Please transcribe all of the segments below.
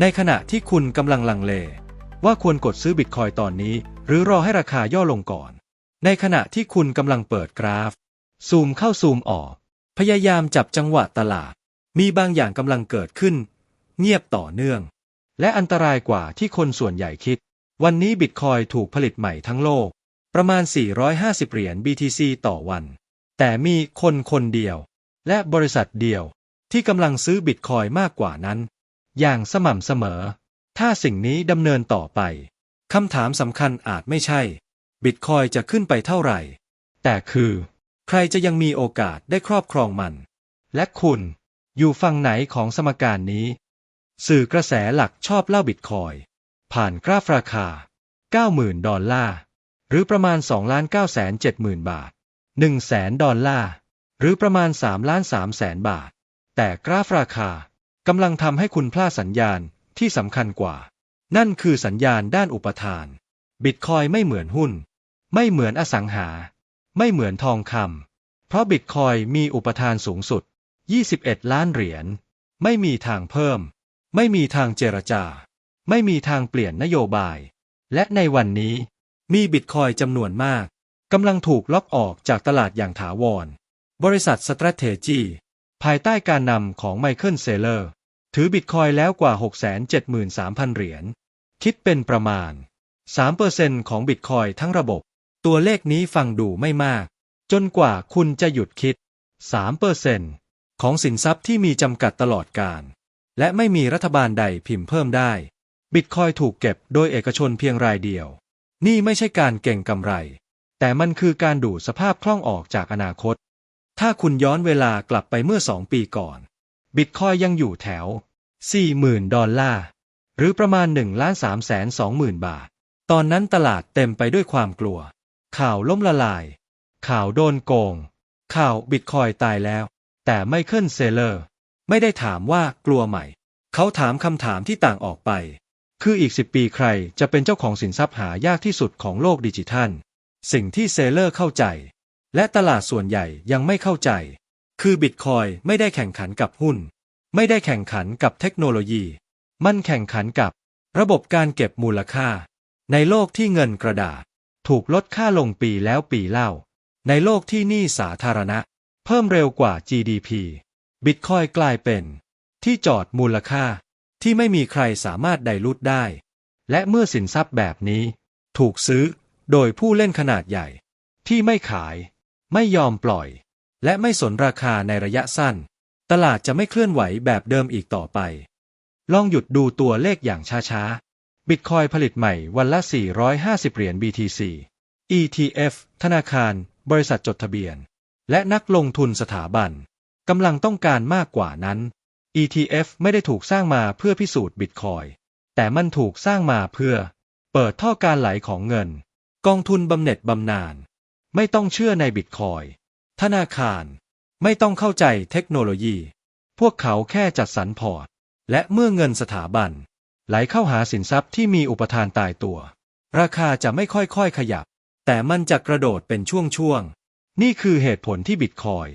ในขณะที่คุณกำลังลังเล ว่าควรกดซื้อบิตคอยตอนนี้ หรือรอให้ราคาย่อลงก่อน ในขณะที่คุณกำลังเปิดกราฟ ซูมเข้าซูมออก พยายามจับจังหวะตลาด มีบางอย่างกำลังเกิดขึ้น เงียบต่อเนื่อง และอันตรายกว่าที่คนส่วนใหญ่คิด วันนี้บิตคอยถูกผลิตใหม่ทั้งโลก ประมาณ 450 เหรียญ BTC ต่อวัน แต่มีคนคนเดียว และบริษัทเดียวที่กำลังซื้อบิตคอยมากกว่านั้น อย่างสม่ำเสมอ ถ้าสิ่งนี้ดำเนินต่อไปคำถามสำคัญอาจไม่ใช่ บิตคอยจะขึ้นไปเท่าไหร่ แต่คือ ใครจะยังมีโอกาสได้ครอบครองมัน และคุณอยู่ฝั่งไหนของสมการนี้ สื่อกระแสหลักชอบเล่าบิตคอยผ่านกราฟราคา 90,000 ดอลลาร์ หรือประมาณ 2 9 7 0 0 0 0บาท1แสนดอลลาร์ หรือประมาณ3ล้าน3แสนบาท แต่กราฟราคา กำลังทำให้คุณพลาดสัญญาณที่สำคัญกว่า นั่นคือสัญญาณด้านอุปทาน บิตคอยไม่เหมือนหุ้น ไม่เหมือนอสังหา ไม่เหมือนทองคำ เพราะบิตคอยมีอุปทานสูงสุด 21 ล้านเหรียญ ไม่มีทางเพิ่ม ไม่มีทางเจรจา ไม่มีทางเปลี่ยนนโยบาย และในวันนี้มีบิตคอยจำนวนมากกำลังถูกล็อกออกจากตลาดอย่างถาวร บริษัท Strategy ภายใต้การนำของไมเคิลเซเลอร์ ถือบิตคอยแล้วกว่า 673,000 เหรียญ คิดเป็นประมาณ 3%ของบิตคอยทั้งระบบ ตัวเลขนี้ฟังดูไม่มาก จนกว่าคุณจะหยุดคิด 3%ของสินทรัพย์ที่มีจำกัดตลอดการ และไม่มีรัฐบาลใดพิมพ์เพิ่มได้ บิตคอยถูกเก็บโดยเอกชนเพียงรายเดียว นี่ไม่ใช่การเก่งกำไร แต่มันคือการดูดสภาพคล่องออกจากอนาคต ถ้าคุณย้อนเวลากลับไปเมื่อสองปีก่อน บิตคอยยังอยู่แถว 40,000 ดอลลาร์ หรือประมาณ1ล้าน3แสน2หมื่นบาท ตอนนั้นตลาดเต็มไปด้วยความกลัว ข่าวล้มละลาย ข่าวโดนโกง ข่าวบิตคอยตายแล้ว แต่ไมเคิลเซเลอร์ ไม่ได้ถามว่ากลัวไหม เขาถามคำถามที่ต่างออกไป คืออีก 10 ปีใครจะเป็นเจ้าของสินทรัพย์หายากที่สุดของโลกดิจิทัล สิ่งที่เซเลอร์เข้าใจ และตลาดส่วนใหญ่ยังไม่เข้าใจ คือบิตคอยไม่ได้แข่งขันกับหุ้น ไม่ได้แข่งขันกับเทคโนโลยี มันแข่งขันกับระบบการเก็บมูลค่า ในโลกที่เงินกระดาษ ถูกลดค่าลงปีแล้วปีเล่า ในโลกที่หนี้สาธารณะ เพิ่มเร็วกว่า GDP บิตคอยกลายเป็น ที่จอดมูลค่าที่ไม่มีใครสามารถไดรูดได้ และเมื่อสินทรัพย์แบบนี้ ถูกซื้อโดยผู้เล่นขนาดใหญ่ ที่ไม่ขาย ไม่ยอมปล่อย และไม่สนราคาในระยะสั้น ตลาดจะไม่เคลื่อนไหวแบบเดิมอีกต่อไป ลองหยุดดูตัวเลขอย่างช้าๆ บิตคอยผลิตใหม่วันละ 450 เหรียญ BTC ETF ธนาคาร บริษัทจดทะเบียน และนักลงทุนสถาบันกำลังต้องการมากกว่านั้น ETF ไม่ได้ถูกสร้างมาเพื่อพิสูจน์บิตคอย แต่มันถูกสร้างมาเพื่อ เปิดท่อการไหลของเงิน กองทุนบำเหน็จบำนาญ ไม่ต้องเชื่อในบิตคอย ธนาคาร ไม่ต้องเข้าใจเทคโนโลยี พวกเขาแค่จัดสรรพอร์ต และเมื่อเงินสถาบัน ไหลเข้าหาสินทรัพย์ที่มีอุปทานตายตัว ราคาจะไม่ค่อยๆขยับ แต่มันจะกระโดดเป็นช่วงๆ นี่คือเหตุผลที่บิตคอย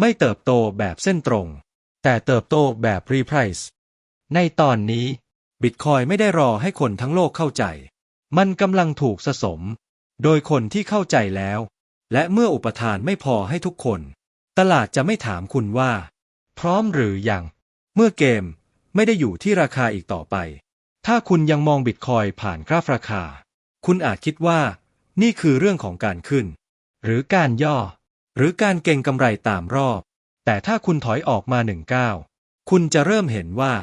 ไม่เติบโตแบบเส้นตรง แต่เติบโตแบบรีไพรซ์ในตอนนี้บิตคอยไม่ได้รอให้คนทั้งโลกเข้าใจ มันกำลังถูกสะสม โดยคนที่เข้าใจแล้ว และเมื่ออุปทานไม่พอให้ทุกคน ตลาดจะไม่ถามคุณว่า พร้อมหรือยัง เมื่อเกมไม่ได้อยู่ที่ราคาอีกต่อไป ถ้าคุณยังมองบิตคอยผ่านกราฟราคา คุณอาจคิดว่านี่คือเรื่องของการขึ้น หรือการย่อ หรือการเก็งกำไรตามรอบ แต่ถ้าคุณถอยออกมาหนึ่งก้าวคุณจะเริ่มเห็นว่า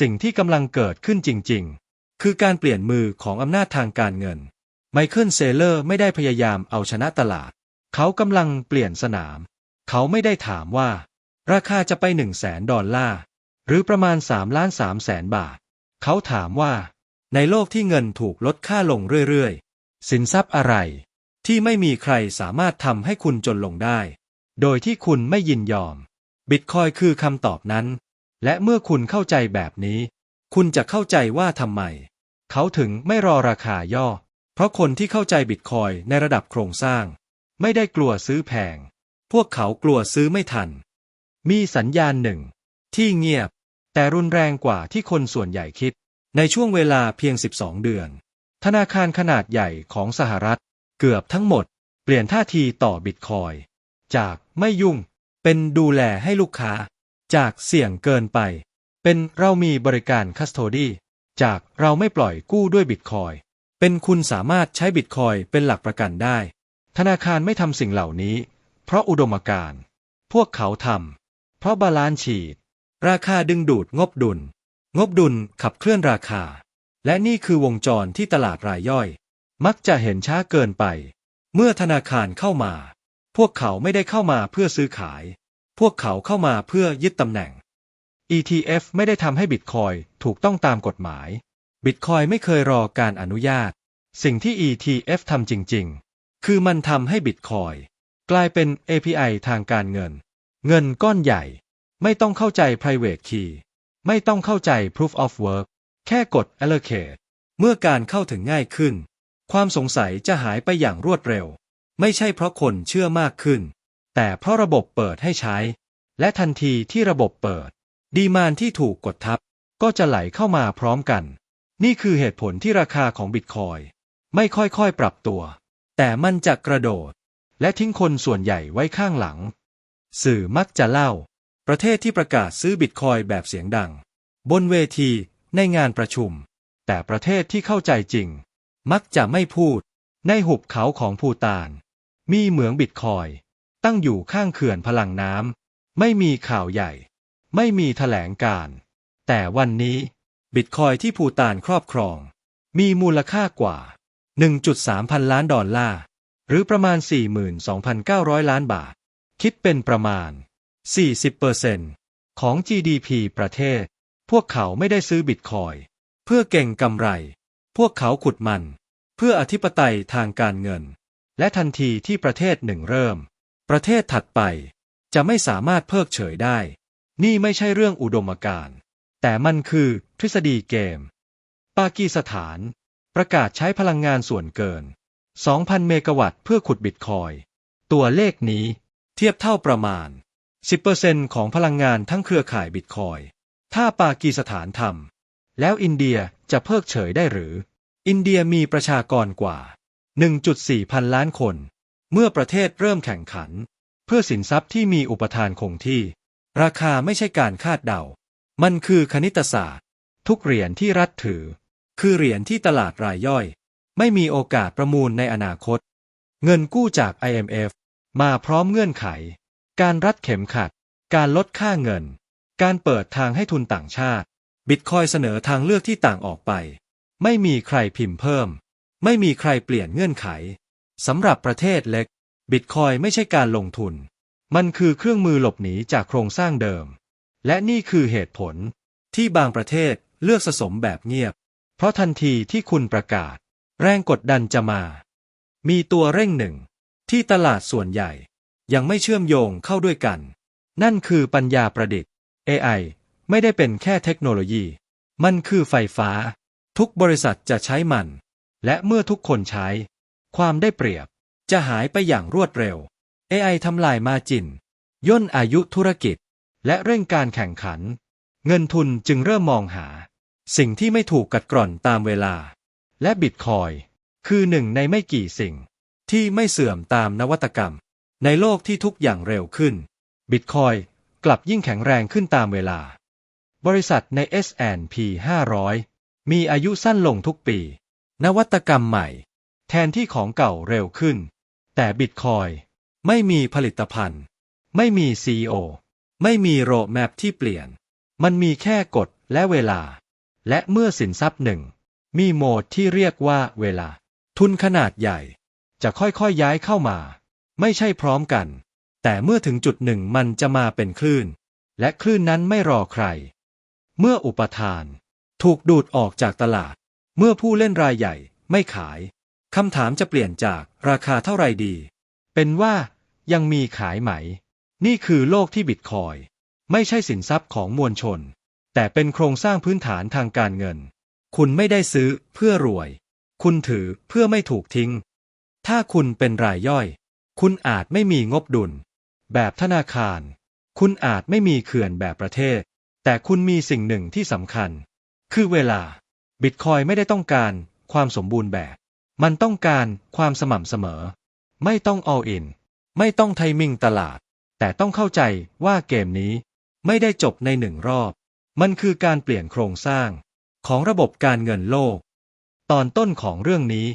สิ่งที่กำลังเกิดขึ้นจริง ๆ คือการเปลี่ยนมือของอำนาจทางการเงิน ไมเคิลเซเลอร์ไม่ได้พยายามเอาชนะตลาด เขากำลังเปลี่ยนสนาม เขาไม่ได้ถามว่า ราคาจะไปหนึ่งแสนดอลลาร์ หรือประมาณ3ล้าน3แสนบาท เขาถามว่า ในโลกที่เงินถูกลดค่าลงเรื่อยๆ สินทรัพย์อะไร ที่ไม่มีใครสามารถทำให้คุณจนลงได้ โดยที่คุณไม่ยินยอม บิตคอยคือคำตอบนั้น และเมื่อคุณเข้าใจแบบนี้ คุณจะเข้าใจว่าทำไม เขาถึงไม่รอราคาย่อ เพราะคนที่เข้าใจบิตคอยในระดับโครงสร้าง ไม่ได้กลัวซื้อแพง พวกเขากลัวซื้อไม่ทัน มีสัญญาณหนึ่ง ที่เงียบ แต่รุนแรงกว่าที่คนส่วนใหญ่คิด ในช่วงเวลาเพียง 12 เดือน ธนาคารขนาดใหญ่ของสหรัฐ เกือบทั้งหมด เปลี่ยนท่าทีต่อบิตคอย จากไม่ยุ่ง เป็นดูแลให้ลูกค้า จากเสี่ยงเกินไป เป็นเรามีบริการคัสโตดีจากเราไม่ปล่อยกู้ด้วยบิตคอย เป็นคุณสามารถใช้บิตคอยเป็นหลักประกันได้ ธนาคารไม่ทำสิ่งเหล่านี้ เพราะอุดมการณ์พวกเขาทำเพราะบาลานซ์ชีตราคาดึงดูดงบดุล งบดุลขับเคลื่อนราคา และนี่คือวงจรที่ตลาดรายย่อย มักจะเห็นช้าเกินไป เมื่อธนาคารเข้ามา พวกเขาไม่ได้เข้ามาเพื่อซื้อขาย พวกเขาเข้ามาเพื่อยึดตำแหน่ง ETF ไม่ได้ทำให้บิตคอยถูกต้องตามกฎหมาย บิตคอยไม่เคยรอการอนุญาต สิ่งที่ ETF ทำจริงๆ คือมันทำให้บิตคอยกลายเป็น API ทางการเงิน เงินก้อนใหญ่ ไม่ต้องเข้าใจ private key ไม่ต้องเข้าใจ proof of work แค่กด allocate เมื่อการเข้าถึงง่ายขึ้น ความสงสัยจะหายไปอย่างรวดเร็ว ไม่ใช่เพราะคนเชื่อมากขึ้น แต่เพราะระบบเปิดให้ใช้ และทันทีที่ระบบเปิด ดีมานที่ถูกกดทับ ก็จะไหลเข้ามาพร้อมกัน นี่คือเหตุผลที่ราคาของบิตคอยไม่ค่อยๆปรับตัว แต่มันจะกระโดด และทิ้งคนส่วนใหญ่ไว้ข้างหลัง สื่อมักจะเล่า ประเทศที่ประกาศซื้อบิตคอยแบบเสียงดัง บนเวทีในงานประชุม แต่ประเทศที่เข้าใจจริง มักจะไม่พูด ในหุบเขาของภูตาน มีเหมืองบิตคอย ตั้งอยู่ข้างเขื่อนพลังน้ำไม่มีข่าวใหญ่ ไม่มีแถลงการ แต่วันนี้บิตคอยที่ภูตานครอบครอง มีมูลค่ากว่า 1.3 พันล้านดอลลาร์ หรือประมาณ 42,900 ล้านบาท คิดเป็นประมาณ 40%ของ GDP ประเทศ พวกเขาไม่ได้ซื้อบิตคอย เพื่อเก่งกำไร พวกเขาขุดมัน เพื่ออธิปไตยทางการเงิน และทันทีที่ประเทศหนึ่งเริ่ม ประเทศถัดไป จะไม่สามารถเพิกเฉยได้ นี่ไม่ใช่เรื่องอุดมการณ์แต่มันคือทฤษฎีเกม ปากีสถาน ประกาศใช้พลังงานส่วนเกิน 2,000 เมกะวัตต์เพื่อขุดบิตคอย ตัวเลขนี้เทียบเท่าประมาณ 10%ของพลังงานทั้งเครือข่ายบิตคอย ถ้าปากีสถานทำแล้วอินเดียจะเพิกเฉยได้หรือ อินเดียมีประชากรกว่า 1.4 พันล้านคน เมื่อประเทศเริ่มแข่งขัน เพื่อสินทรัพย์ที่มีอุปทานคงที่ ราคาไม่ใช่การคาดเดา มันคือคณิตศาสตร์ ทุกเหรียญที่รัฐถือ คือเหรียญที่ตลาดรายย่อย ไม่มีโอกาสประมูลในอนาคต เงินกู้จาก IMF มาพร้อมเงื่อนไข การรัดเข็มขัด การลดค่าเงิน การเปิดทางให้ทุนต่างชาติ บิตคอยเสนอทางเลือกที่ต่างออกไป ไม่มีใครพิมพ์เพิ่ม ไม่มีใครเปลี่ยนเงื่อนไขสำหรับประเทศเล็ก บิตคอยไม่ใช่การลงทุน มันคือเครื่องมือหลบหนีจากโครงสร้างเดิม และนี่คือเหตุผลที่บางประเทศเลือกสะสมแบบเงียบ เพราะทันทีที่คุณประกาศ แรงกดดันจะมา มีตัวเร่งหนึ่ง ที่ตลาดส่วนใหญ่ ยังไม่เชื่อมโยงเข้าด้วยกัน นั่นคือปัญญาประดิษฐ์ AI ไม่ได้เป็นแค่เทคโนโลยี มันคือไฟฟ้า ทุกบริษัทจะใช้มัน และเมื่อทุกคนใช้ ความได้เปรียบ จะหายไปอย่างรวดเร็ว AI ทำลายมาจิน ย่นอายุธุรกิจ และเร่งการแข่งขัน เงินทุนจึงเริ่มมองหา สิ่งที่ไม่ถูกกัดกร่อนตามเวลา และบิตคอยคือหนึ่งในไม่กี่สิ่ง ที่ไม่เสื่อมตามนวัตกรรม ในโลกที่ทุกอย่างเร็วขึ้น บิตคอยกลับยิ่งแข็งแรงขึ้นตามเวลา บริษัทใน S&P 500 มีอายุสั้นลงทุกปี นวัตกรรมใหม่ แทนที่ของเก่าเร็วขึ้น แต่บิตคอยไม่มีผลิตภัณฑ์ ไม่มี CEO ไม่มีโรแมปที่เปลี่ยน มันมีแค่กฎและเวลา และเมื่อสินทรัพย์หนึ่ง มีโหมดที่เรียกว่าเวลา ทุนขนาดใหญ่ จะค่อยๆยย้ายเข้ามา ไม่ใช่พร้อมกัน แต่เมื่อถึงจุดหนึ่งมันจะมาเป็นคลื่น และคลื่นนั้นไม่รอใคร เมื่ออุปทาน ถูกดูดออกจากตลาด เมื่อผู้เล่นรายใหญ่ไม่ขายคำถามจะเปลี่ยนจากราคาเท่าไรดี เป็นว่ายังมีขายไหม นี่คือโลกที่บิตคอย ไม่ใช่สินทรัพย์ของมวลชน แต่เป็นโครงสร้างพื้นฐานทางการเงิน คุณไม่ได้ซื้อเพื่อรวย คุณถือเพื่อไม่ถูกทิ้ง ถ้าคุณเป็นรายย่อย คุณอาจไม่มีงบดุล แบบธนาคาร คุณอาจไม่มีเขื่อนแบบประเทศ แต่คุณมีสิ่งหนึ่งที่สำคัญ คือเวลา บิตคอยไม่ได้ต้องการความสมบูรณ์แบบ มันต้องการความสม่ำเสมอ ไม่ต้อง all in ไม่ต้องไทมิงตลาด แต่ต้องเข้าใจว่าเกมนี้ไม่ได้จบในหนึ่งรอบ มันคือการเปลี่ยนโครงสร้างของระบบการเงินโลก ตอนต้นของเรื่องนี้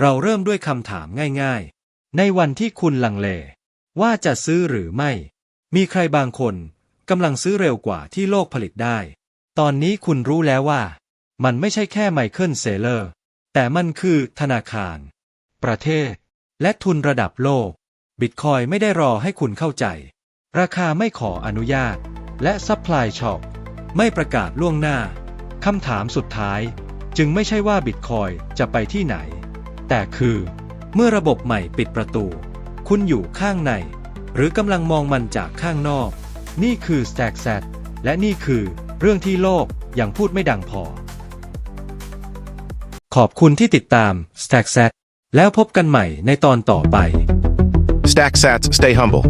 เราเริ่มด้วยคำถามง่ายๆ ในวันที่คุณลังเล ว่าจะซื้อหรือไม่ มีใครบางคนกำลังซื้อเร็วกว่าที่โลกผลิตได้ ตอนนี้คุณรู้แล้วว่า มันไม่ใช่แค่ไมเคิลเซเลอร์ แต่มันคือธนาคาร ประเทศ และทุนระดับโลก บิตคอยไม่ได้รอให้คุณเข้าใจ ราคาไม่ขออนุญาต และซัพพลายช็อป ไม่ประกาศล่วงหน้า คำถามสุดท้าย จึงไม่ใช่ว่าบิตคอยจะไปที่ไหน แต่คือ เมื่อระบบใหม่ปิดประตู คุณอยู่ข้างใน หรือกำลังมองมันจากข้างนอก นี่คือ Stack Z และนี่คือเรื่องที่โลกยังพูดไม่ดังพอ ขอบคุณที่ติดตาม Stack Z แล้วพบกันใหม่ในตอนต่อไป Stack sats, stay humble.